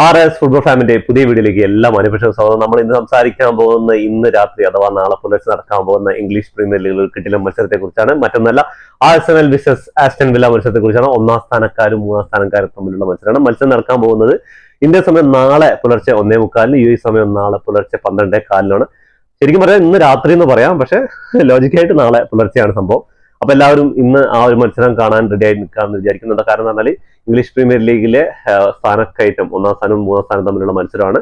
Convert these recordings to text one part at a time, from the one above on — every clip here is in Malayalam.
ആർ എസ് ഫുട്ബോൾ ഫാമിന്റെ പുതിയ വീഡിയോയിലേക്ക് എല്ലാ അനുഭവിച്ചു സ്വാഗതം. നമ്മൾ ഇന്ന് സംസാരിക്കാൻ പോകുന്ന ഇന്ന് രാത്രി അഥവാ നാളെ പുലർച്ചെ നടക്കാൻ പോകുന്ന ഇംഗ്ലീഷ് പ്രീമിയർ ലീഗിൽ കിട്ടിയ മത്സരത്തെ കുറിച്ചാണ് മറ്റൊന്നല്ല ആഴ്സണൽ വിസസ് ആസ്റ്റൻ വില്ല മത്സരത്തെ കുറിച്ചാണ് ഒന്നാം സ്ഥാനക്കാരും മൂന്നാം സ്ഥാനക്കാരും തമ്മിലുള്ള മത്സരമാണ്. മത്സരം നടക്കാൻ പോകുന്നത് ഇന്ത്യ സമയം നാളെ പുലർച്ചെ ഒന്നേ മുക്കാലിന് യു സമയം നാളെ പുലർച്ചെ പന്ത്രണ്ടേ കാലിനാണ്. ശരിക്കും പറയാം ഇന്ന് രാത്രി എന്ന് പറയാം പക്ഷെ ലോജിക്കായിട്ട് നാളെ പുലർച്ചെയാണ് സംഭവം. അപ്പൊ എല്ലാവരും ഇന്ന് ആ ഒരു മത്സരം കാണാൻ റെഡി ആയി നിൽക്കാമെന്ന് വിചാരിക്കുന്നുണ്ട്. കാരണം എന്ന് പറഞ്ഞാൽ ഇംഗ്ലീഷ് പ്രീമിയർ ലീഗിലെ സ്ഥാനക്കയറ്റം ഒന്നാം സ്ഥാനവും മൂന്നാം സ്ഥാനം തമ്മിലുള്ള മത്സരമാണ്.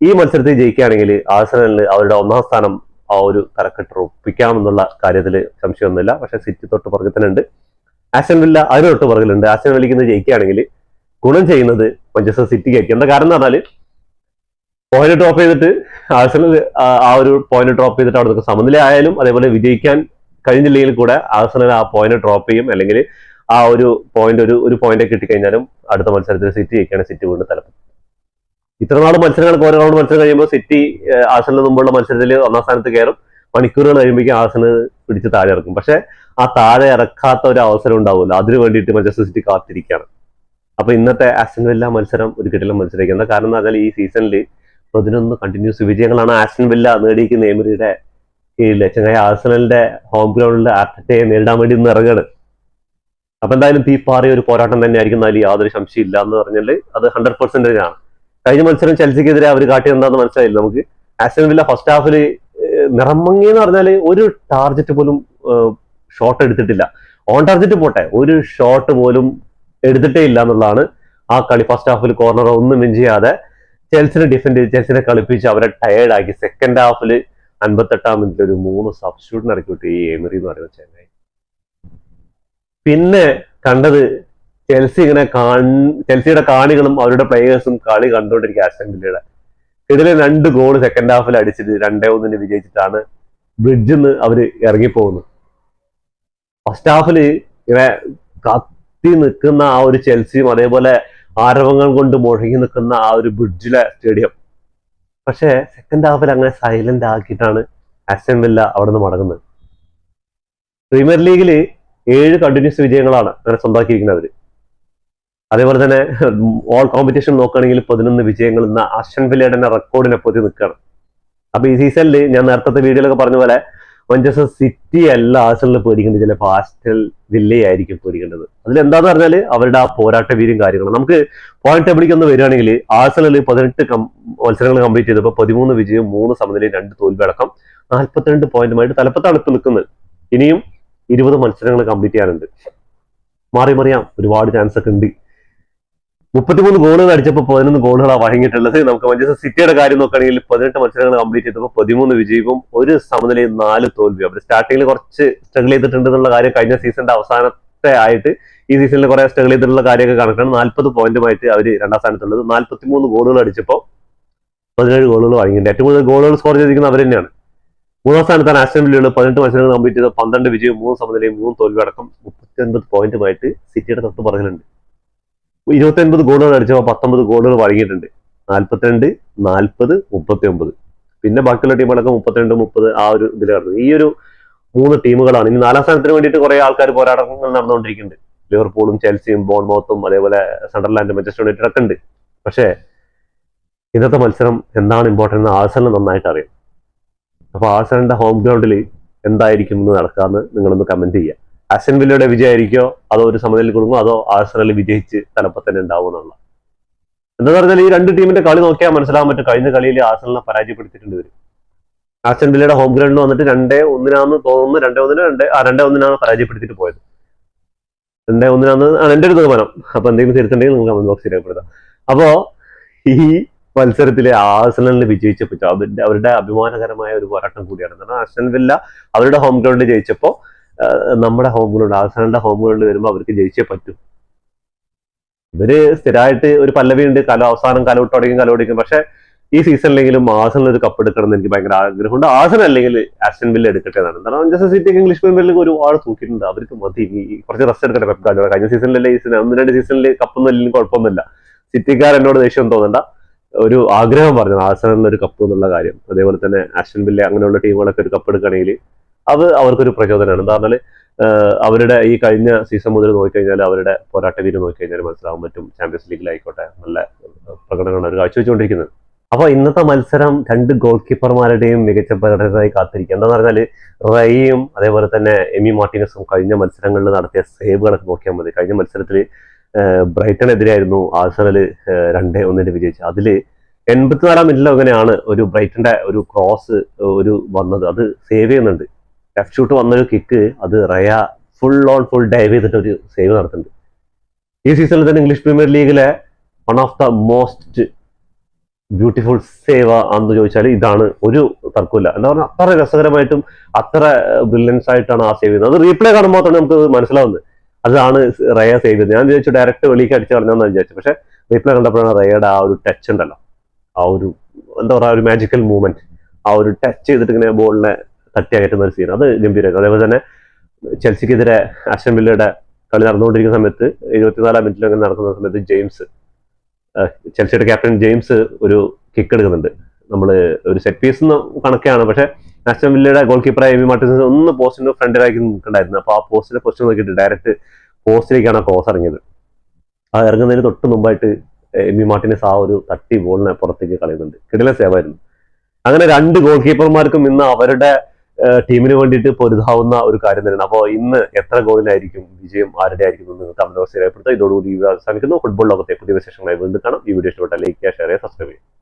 ഈ മത്സരത്തിൽ ജയിക്കുകയാണെങ്കിൽ ആഴ്സണലിന് അവരുടെ ഒന്നാം സ്ഥാനം ആ ഒരു തലക്കെട്ട് ഒപ്പിക്കാമെന്നുള്ള കാര്യത്തിൽ സംശയമൊന്നുമില്ല. പക്ഷെ സിറ്റി തൊട്ട് പുറകത്തിനുണ്ട് ആസ്റ്റൻ വില്ല അതിന് തൊട്ട് പുറകിലുണ്ട് ആശൻ വില്ലിക്ക് ഇന്ന് ജയിക്കുകയാണെങ്കിൽ ഗുണം ചെയ്യുന്നത് മഞ്ചസ്റ്റർ സിറ്റിക്കായിരിക്കും എന്താ കാരണം എന്ന് പറഞ്ഞാൽ പോയിന്റ് ഡ്രോപ്പ് ചെയ്തിട്ട് ആഴ്സണൽ ആ- ഒരു പോയിന്റ് ഡ്രോപ്പ് ചെയ്തിട്ട് അവിടെ നിൽക്കും സമനില ആയാലും അതേപോലെ വിജയിക്കാൻ കഴിഞ്ഞില്ലെങ്കിൽ കൂടെ ആഴ്സണൽ ആ പോയിന്റ് ഡ്രോപ്പ് ചെയ്യും. അല്ലെങ്കിൽ ആ ഒരു പോയിന്റ് ഒരു ഒരു പോയിന്റ് കിട്ടിക്കഴിഞ്ഞാലും അടുത്ത മത്സരത്തിൽ സിറ്റി ജയിക്കുകയാണ് സിറ്റി വീണ്ടും തലപ്പം ഇത്രനാൾ മത്സരങ്ങൾ ഓരോ റൗണ്ട് മത്സരം കഴിയുമ്പോൾ സിറ്റി ആഴ്സണലിന് മുമ്പുള്ള മത്സരത്തിൽ ഒന്നാം സ്ഥാനത്ത് കയറും. മണിക്കൂറുകൾ കഴിയുമ്പോഴേക്കും ആഴ്സണൽ പിടിച്ച് താഴെ ഇറക്കും. പക്ഷെ ആ താഴെ ഇറക്കാത്ത ഒരു അവസരം ഉണ്ടാവില്ല അതിനു വേണ്ടിയിട്ട് മഞ്ചസ്റ്റർ സിറ്റി കാത്തിരിക്കുകയാണ്. അപ്പൊ ഇന്നത്തെ ആസ്റ്റൻ വില്ല മത്സരം ഒരു കിട്ടില്ല മത്സരിക്കുന്നത് കാരണം എന്ന് പറഞ്ഞാൽ ഈ സീസണിൽ പതിനൊന്ന് കണ്ടിന്യൂസ് വിജയങ്ങളാണ് ആസ്റ്റൻ വില്ല നേടിയിരിക്കുന്ന എമിറിയുടെ കീഴിൽ ചെങ്ങായി ആഴ്സണലിന്റെ ഹോം ഗ്രൗണ്ടിൽ ആർട്ടറ്റയെ നേരിടാൻ വേണ്ടി ഇന്ന് ഇറങ്ങാണ്. അപ്പൊ എന്തായാലും തീപ്പാറിയ ഒരു പോരാട്ടം തന്നെയായിരിക്കും അതിൽ യാതൊരു സംശയം ഇല്ല എന്ന് പറഞ്ഞാൽ അത് ഹൺഡ്രഡ് പെർസെന്റേജ് ആണ് കഴിഞ്ഞ മത്സരം ചെൽസിക്കെതിരെ അവർ കാട്ടി എന്താന്ന് മനസ്സിലായില്ല നമുക്ക്? ആസ്റ്റൻ വില്ല ഫസ്റ്റ് ഹാഫിൽ നിറമങ്ങി എന്ന് പറഞ്ഞാൽ ഒരു ടാർജറ്റ് പോലും ഷോട്ട് എടുത്തിട്ടില്ല. ഓൺ ടാർജറ്റ് പോട്ടെ ഒരു ഷോട്ട് പോലും എടുത്തിട്ടേ ഇല്ല എന്നുള്ളതാണ് ആ കളി. ഫസ്റ്റ് ഹാഫിൽ കോർണർ ഒന്നും വിൻ ചെയ്യാതെ ചെൽസിനെ ഡിഫെൻഡ് ചെയ്ത് ചെൽസിനെ കളിപ്പിച്ച് അവരെ ടയേർഡ് ആക്കി. സെക്കൻഡ് ഹാഫിൽ അൻപത്തെട്ടാം മിനിറ്റിൽ ഒരു മൂന്ന് സബ്സ്റ്റിറ്റ്യൂട്ടിന് ഇറക്കി വിട്ടു ഈ എമിറി എന്ന് പറയുന്ന ചെന്നൈ. പിന്നെ കണ്ടത് ചെൽസി ഇങ്ങനെ ചെൽസിയുടെ കാണികളും അവരുടെ പ്ലേയേഴ്സും കളി കണ്ടുകൊണ്ടിരിക്കുക ആസ്റ്റൻ വില്ലയുടെ. ഇതിലെ രണ്ട് ഗോൾ സെക്കൻഡ് ഹാഫിൽ അടിച്ചിട്ട് രണ്ടേ ഒന്നിന് വിജയിച്ചിട്ടാണ് ബ്രിഡ്ജിൽ നിന്ന് അവർ ഇറങ്ങിപ്പോകുന്നത്. ഫസ്റ്റ് ഹാഫിൽ ഇങ്ങനെ കത്തി നിൽക്കുന്ന ആ ഒരു ചെൽസിയും അതേപോലെ ആരവങ്ങൾ കൊണ്ട് മുഴങ്ങി നിൽക്കുന്ന ആ ഒരു ബ്രിഡ്ജിലെ സ്റ്റേഡിയം പക്ഷേ സെക്കൻഡ് ഹാഫിൽ അങ്ങനെ സൈലന്റ് ആക്കിയിട്ടാണ് ആസ്റ്റൻ വില്ല അവിടെ നിന്ന് മടങ്ങുന്നത് പ്രീമിയർ ലീഗിൽ ഏഴ് കണ്ടിന്യൂസ് വിജയങ്ങളാണ് അങ്ങനെ സ്വന്തമാക്കിയിരിക്കുന്നത് അവർ അതേപോലെ തന്നെ ഓൾ കോമ്പറ്റീഷൻ നോക്കുകയാണെങ്കിൽ പതിനൊന്ന് വിജയങ്ങൾ ഇന്ന് ആസ്റ്റൻ വില്ലയുടെ റെക്കോർഡിനെ പൊതി നിൽക്കുകയാണ്. അപ്പൊ ഈ സീസണിൽ ഞാൻ നേരത്തെ വീഡിയോയിലൊക്കെ പറഞ്ഞ പോലെ മാഞ്ചസ്റ്റർ സിറ്റി അല്ല ആഴ്സണലിൽ പേടിക്കേണ്ടത് ചിലപ്പോൾ ആസ്റ്റൽ വില്ലയായിരിക്കും പേടിക്കേണ്ടത്. അതിൽ എന്താന്ന് പറഞ്ഞാൽ അവരുടെ ആ പോരാട്ട വീര്യം കാര്യങ്ങളും. നമുക്ക് പോയിന്റ് ടേബിളിലേക്ക് ഒന്ന് വരികയാണെങ്കിൽ ആഴ്സണൽ പതിനെട്ട് മത്സരങ്ങൾ കംപ്ലീറ്റ് ചെയ്തപ്പോൾ പതിമൂന്ന് വിജയം മൂന്ന് സമനിലയും രണ്ട് തോൽവി അടക്കം നാൽപ്പത്തിരണ്ട് പോയിന്റുമായിട്ട് തലപ്പത്താണ് ഇപ്പോൾ നിൽക്കുന്നത്. ഇനിയും ഇരുപത് മത്സരങ്ങൾ കംപ്ലീറ്റ് ചെയ്യാനുണ്ട്. മാറി മറിയാം ഒരുപാട് ചാൻസ് ഒക്കെ ഉണ്ട്. മുപ്പത്തിമൂന്ന് ഗോളുകൾ അടിച്ചപ്പോൾ പതിനൊന്ന് ഗോളുകളാണ് വഴങ്ങിയിട്ടുള്ളത്. നമുക്ക് മഞ്ചസ്റ്റർ സിറ്റിയുടെ കാര്യം നോക്കുകയാണെങ്കിൽ പതിനെട്ട് മത്സരങ്ങൾ കംപ്ലീറ്റ് ചെയ്തപ്പോൾ പതിമൂന്ന് വിജയവും ഒരു സമനിലയും നാല് തോൽവിയും. അവർ സ്റ്റാർട്ടിങ്ങിൽ കുറച്ച് സ്ട്രഗിൾ ചെയ്തിട്ടുണ്ട് എന്നുള്ള കാര്യം കഴിഞ്ഞ സീസണിന്റെ അവസാനത്തെ ആയിട്ട് ഈ സീസണിൽ കുറെ സ്ട്രഗിൾ ചെയ്തിട്ടുള്ള കാര്യമൊക്കെ കണക്കാണ്. നാൽപ്പത് പോയിന്റുമായിട്ട് അവർ രണ്ടാം സ്ഥാനത്തുള്ളത്. നാൽപ്പത്തിമൂന്ന് ഗോളുകൾ അടിച്ചപ്പോൾ പതിനേഴ് ഗോളുകൾ വഴങ്ങിയിട്ടുണ്ട്. ഏറ്റവും കൂടുതൽ ഗോളുകൾ സ്കോർ ചെയ്തിരിക്കുന്നത് അവർ തന്നെയാണ്. മൂന്നാം സ്ഥാനത്താണ് ആസ്റ്റൻ വില്ലയുള്ള പതിനെട്ട് മത്സരങ്ങൾ കംപ്ലീറ്റ് ചെയ്ത പന്ത്രണ്ട് വിജയവും മൂന്ന് സമനിലയും മൂന്ന് തോൽവി അടക്കം മുപ്പത്തി ഒൻപത് പോയിന്റുമായിട്ട് സിറ്റിയുടെ തൊട്ട് പുറകിലുണ്ട്. ഇരുപത്തി ഒൻപത് ഗോളുകൾ അടിച്ചപ്പോൾ പത്തൊമ്പത് ഗോളുകൾ വഴങ്ങിയിട്ടുണ്ട്. നാൽപ്പത്തിരണ്ട് നാൽപ്പത് മുപ്പത്തി ഒമ്പത് പിന്നെ ബാക്കിയുള്ള ടീമുകളൊക്കെ മുപ്പത്തിരണ്ട് മുപ്പത് ആ ഒരു ഇതിൽ കടന്നു. ഈ ഒരു മൂന്ന് ടീമുകളാണ്. ഇനി നാലാം സ്ഥാനത്തിന് വേണ്ടിയിട്ട് കുറെ ആൾക്കാർ പോരാട്ടങ്ങൾ നടന്നുകൊണ്ടിരിക്കുന്നുണ്ട്. ലിവർപൂളും ചെൽസിയും ബോൺമൗത്തും അതേപോലെ സണ്ടർലാൻഡ് മാഞ്ചസ്റ്റർ യുണൈറ്റഡ് ഒക്കെ ഉണ്ട്. പക്ഷേ ഇന്നത്തെ മത്സരം എന്താണ് ഇമ്പോർട്ടന്റ് എന്ന് ആഴ്സലിന് നന്നായിട്ട് അറിയാം. അപ്പോൾ ആഴ്സലിന്റെ ഹോം ഗ്രൗണ്ടിൽ എന്തായിരിക്കും എന്ന് നടക്കാമെന്ന് നിങ്ങളൊന്ന് കമന്റ് ചെയ്യുക. ആസ്റ്റൻ വില്ലയുടെ വിജയമായിരിക്കോ? അതോ ഒരു സമനിലയിൽ കൊടുക്കുമോ അതോ ആഴ്സണൽ വിജയിച്ച് തലപ്പത്തന്നെ ഉണ്ടാവും എന്നുള്ള? എന്താ പറഞ്ഞാൽ ഈ രണ്ട് ടീമിന്റെ കളി നോക്കിയാൽ മനസ്സിലാകാൻ പറ്റും കഴിഞ്ഞ കളിയിൽ ആഴ്സണലിനെ പരാജയപ്പെടുത്തിയിട്ടുണ്ട് ഇവർ. ആസ്റ്റൻ വില്ലയുടെ ഹോം ഗ്രൗണ്ടിൽ വന്നിട്ട് രണ്ടേ ഒന്നിനാന്ന് തോന്നുന്നു. രണ്ടേ ഒന്നിന് രണ്ടേ ആ രണ്ടേ ഒന്നിനാണ് പരാജയപ്പെടുത്തിയിട്ട് പോയത്. രണ്ടേ ഒന്നിനാന്ന് ആണ് എന്റെ ഒരു തീരുമാനം അപ്പൊ എന്തെങ്കിലും തിരുത്തുണ്ടെങ്കിൽ നിങ്ങൾക്ക് കമന്റ് ബോക്സിൽ രേഖപ്പെടുത്താം. അപ്പോ ഈ മത്സരത്തിലെ ആഴ്സണലിന് വിജയിച്ചപ്പോൾ അവരുടെ അവരുടെ അഭിമാനകരമായ ഒരു പോരാട്ടം കൂടിയാണ് കാരണം ആഴ്സണൽ വില്ല അവരുടെ ഹോം ഗ്രൗണ്ടിൽ ജയിച്ചപ്പോൾ നമ്മുടെ ഹോമുകളുണ്ട് ഗ്രൗണ്ട് ഹോമുകളിൽ വരുമ്പോൾ അവർക്ക് ജയിച്ചേ പറ്റൂ. ഇവർ സ്ഥിരമായിട്ട് ഒരു പല്ലവി ഉണ്ട് കല അവസാനം കലോട്ട് തുടങ്ങി കലോടിക്കും പക്ഷെ ഈ സീസണിലെങ്കിലും ആസനിൽ ഒരു കപ്പ് എടുക്കണം എന്ന് എനിക്ക് ഭയങ്കര ആഗ്രഹമുണ്ട്. ആസന അല്ലെങ്കിൽ ആസ്റ്റൻ വില്ല എടുക്കട്ടെ എന്നാണ്. കാരണം മാഞ്ചസ്റ്റർ സിറ്റിക്ക് ഇംഗ്ലീഷ് പ്രീമിയർ ലീഗ് ഒരുപാട് തൂക്കിയിട്ടുണ്ട്. അവർക്ക് മതി. കുറച്ച് റെസ്റ്റ് എടുക്കട്ടെ പെപ്പ് ഗാർഡിയോള കഴിഞ്ഞ സീസണിലെ ഈ സീസൺ ഒന്ന് രണ്ട് സീസണിൽ കപ്പൊന്നും ഇല്ലെങ്കിൽ കുഴപ്പമൊന്നുമില്ല. സിറ്റിക്കാർ എന്നോട് ദേഷ്യം തോന്നണ്ട. ഒരു ആഗ്രഹം പറഞ്ഞു ആഴ്സണലിന് ഒരു കപ്പ് എന്നുള്ള കാര്യം. അതേപോലെ തന്നെ ആസ്റ്റൻ അങ്ങനെയുള്ള ടീമുകളൊക്കെ ഒരു കപ്പ് എടുക്കുകയാണെങ്കിൽ അത് അവർക്കൊരു പ്രചോദനമാണ്. എന്താ പറഞ്ഞാൽ അവരുടെ ഈ കഴിഞ്ഞ സീസൺ മുതൽ നോക്കിക്കഴിഞ്ഞാൽ അവരുടെ പോരാട്ട വീര് നോക്കിക്കഴിഞ്ഞാൽ മനസ്സിലാവാൻ പറ്റും. ചാമ്പ്യൻസ് ലീഗിലായിക്കോട്ടെ നല്ല പ്രകടനമാണ് അവർ കാഴ്ചവെച്ചുകൊണ്ടിരിക്കുന്നത്. അപ്പോൾ ഇന്നത്തെ മത്സരം രണ്ട് ഗോൾ കീപ്പർമാരുടെയും മികച്ച പ്രകടനത്തിനായി കാത്തിരിക്കുക എന്താന്ന് പറഞ്ഞാൽ റയയും അതേപോലെ തന്നെ എമി മാർട്ടിനസും കഴിഞ്ഞ മത്സരങ്ങളിൽ നടത്തിയ സേവുകളൊക്കെ നോക്കിയാൽ മതി. കഴിഞ്ഞ മത്സരത്തിൽ ബ്രൈറ്റണെതിരായിരുന്നു ആഴ്സണൽ രണ്ടേ ഒന്നിന് വിജയിച്ചു. അതിൽ എൺപത്തിനാലാം മിനിറ്റിൽ അങ്ങനെയാണ് ഒരു ബ്രൈറ്റന്റെ ഒരു ക്രോസ് ഒരു വന്നത്. അത് സേവ് ചെയ്യുന്നുണ്ട്. ലെഫ്റ്റ് ഷൂട്ട് വന്നൊരു കിക്ക് അത് Raya full on full dive ചെയ്തിട്ട് ഒരു സേവ് നടത്തുന്നുണ്ട്. ഈ സീസണിൽ തന്നെ ഇംഗ്ലീഷ് പ്രീമിയർ ലീഗിലെ one of the most beautiful save ആണെന്ന് ചോദിച്ചാൽ ഇതാണ്. ഒരു തർക്കമില്ല എന്താ പറഞ്ഞാൽ അത്ര രസകരമായിട്ടും അത്ര ബ്രില്യൻസ് ആയിട്ടാണ് ആ സേവ് ചെയ്യുന്നത്. അത് റീപ്ലേ കാണുമ്പോൾ തന്നെ നമുക്ക് മനസ്സിലാവുന്നത്. അതാണ് റയ സേവ് ചെയ്തത്. ഞാൻ വിചാരിച്ചു ഡയറക്റ്റ് വെളിക്ക് അടിച്ച് കളഞ്ഞാന്ന് വിചാരിച്ചു പക്ഷെ റീപ്ലേ കണ്ടപ്പോഴാണ് റയയുടെ ആ ഒരു ടച്ച് ഉണ്ടല്ലോ. ആ ഒരു എന്താ പറയുക ഒരു മാജിക്കൽ മൂവ്മെന്റ് ആ ഒരു ടച്ച് ചെയ്തിട്ട് ഇങ്ങനെ ബോളിനെ തട്ടി അകറ്റുന്ന ഒരു സീൻ അത് ഗംഭീരമായിരുന്നു അതേപോലെ തന്നെ ചെൽസിക്കെതിരെ വില്ലയുടെ കളി നടന്നുകൊണ്ടിരിക്കുന്ന സമയത്ത് എഴുപത്തിനാലാം അങ്ങനെ നടക്കുന്ന സമയത്ത് ജെയിംസ് ചെൽസിയുടെ ക്യാപ്റ്റൻ ജെയിംസ് ഒരു കിക്ക് എടുക്കുന്നുണ്ട്. നമ്മൾ ഒരു സെറ്റ് പീസ് എന്ന് കണക്കെയാണ് പക്ഷെ ആസ്റ്റൻ വില്ലയുടെ ഗോൾ കീപ്പറായ എമി മാർട്ടിൻസ് ഒന്ന് പോസ്റ്റിന് ഫ്രണ്ടിലാക്കി നിൽക്കണ്ടായിരുന്നു. അപ്പോൾ ആ പോസ്റ്റിലെ പൊസിഷൻ നോക്കിയിട്ട് ഡയറക്റ്റ് പോസ്റ്റിലേക്കാണ് ക്രോസ് ഇറങ്ങിയത്. ആ ഇറങ്ങുന്നതിന് തൊട്ട് മുമ്പായിട്ട് എമി മാർട്ടിനസ് ആ ഒരു തട്ടി ബോളിനെ പുറത്തേക്ക് കളയുന്നുണ്ട്. കിടില സേവായിരുന്നു. അങ്ങനെ രണ്ട് ഗോൾ കീപ്പർമാർക്കും ഇന്ന് അവരുടെ ടീമിന് വേണ്ടിയിട്ട് പൊരുതാവുന്ന ഒരു കാര്യം തന്നെയാണ്. അപ്പോൾ ഇന്ന് എത്ര ഗോളിനായിരിക്കും വിജയം ആരുടെ ആയിരിക്കും എന്ന് കമന്റ് ബോക്സിൽ രേഖപ്പെടുത്തുക. ഇതോടുകൂടി അവസാനിക്കുന്നു. ഫുട്ബോൾ ലോകത്തെ പുതിയ വിശേഷങ്ങളായി വീണ്ടും കാണാം. ഈ വീഡിയോ ഇഷ്ടപ്പെട്ട ലൈക്ക് ഷെയർ ചെയ്യുക സബ്സ്ക്രൈബ് ചെയ്യുക.